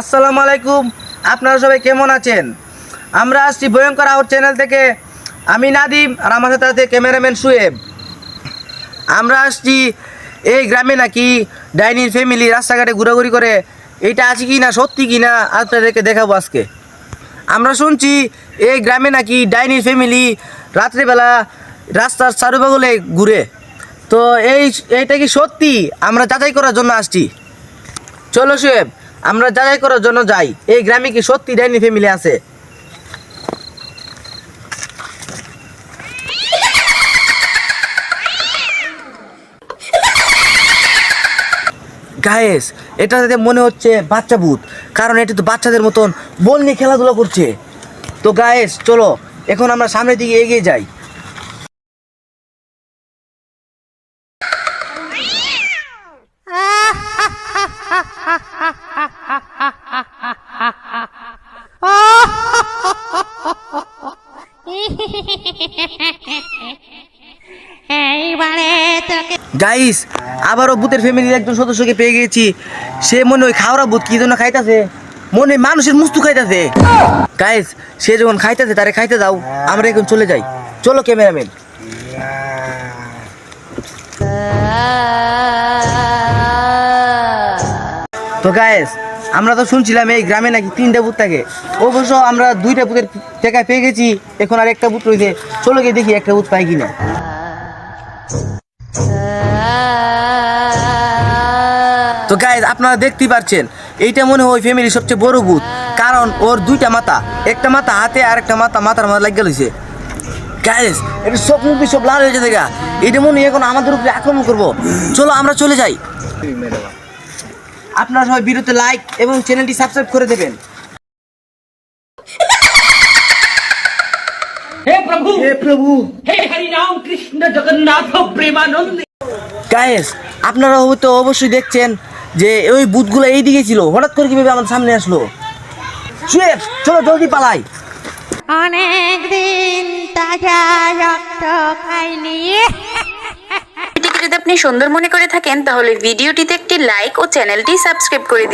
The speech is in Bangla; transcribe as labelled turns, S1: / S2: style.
S1: আসসালামু আলাইকুম। আপনারা সবাই কেমন আছেন? আমরা আসছি ভয়ঙ্কর আউট চ্যানেল থেকে। আমি নাদিম আর আমার সাথে আছে ক্যামেরাম্যান সুয়েব আমরা আসছি এই গ্রামে নাকি ডাইনিং ফ্যামিলি রাস্তাঘাটে ঘোরাঘুরি করে। এইটা আছে কি না সত্যি কি না আপনাদেরকে দেখাবো আজকে। আমরা শুনছি এই গ্রামে নাকি ডাইনিং ফ্যামিলি রাত্রিবেলা রাস্তার চারুবাগলে ঘুরে। তো এই, এইটা কি সত্যি? আমরা যাচাই করার জন্য আসছি। চলো সুয়েব আমরা যাচাই করার জন্য যাই। এই গ্রামে কি সত্যি ডাইনি ফ্যামিলি আছে? গায়েস এটা দেখে মনে হচ্ছে বাচ্চা ভূত। কারণ এটা তো বাচ্চাদের মতন বল নিয়ে খেলাধুলা করছে। তো গায়েস চলো, এখন আমরা সামনের দিকে এগিয়ে যাই। গাইস আবারও ভূতের ফ্যামিলির একজন সদস্যকে পেয়ে গেছি সে মনে হয় খাওয়ারা ভূত কি জন্য খাইতাছে? মনে মানুষের মুস্তু খাইতাছে। গাইস সে যখন খাইতাছে তারে খাইতে দাও। আমরা এখন চলে যাই। চলো ক্যামেরাম্যান তো গায়েস আমরা তো শুনছিলাম এই গ্রামে নাকি তিনটা ভূত থাকে। অবশ্য আমরা দুইটা ভূতের টেকায় পেয়ে গেছি, এখন আর একটা ভূত রয়েছে। চলো গিয়ে দেখি একটা ভূত পাই কিনা। তো গাইজ আপনারা দেখতেই পাচ্ছেন এইটা মনে হয় ফ্যামিলির সবচেয়ে বড় ভূত। কারণ ওর দুইটা মাথা, একটা মাথা হাতে আর একটা মাথা মাথার মাথা লাগিয়ে লইছে। গাইজ এটা সব মুখি সব লাল হয়ে যেতে গা। এটা মনে হয় এখন আমাদের উপরে আক্রমণ করব। চলো আমরা চলে যাই। আপনার হয় ভিডিওতে লাইক এবং চ্যানেলটি সাবস্ক্রাইব করে দেবেন। গায়েস আপনারা হয়তো অবশ্যই দেখছেন যে ওই বুথগুলো এই দিকে ছিল। হঠাৎ করে কীভাবে আমার সামনে আসলো? সুয়েব চলো জলদি পালাই।
S2: অনেক দিন তাজা রক্ত খাইনি।
S3: আপনি সুন্দর মনে করে থাকেন তাহলে ভিডিওটিতে একটি লাইক ও চ্যানেলটি সাবস্ক্রাইব করে দিন।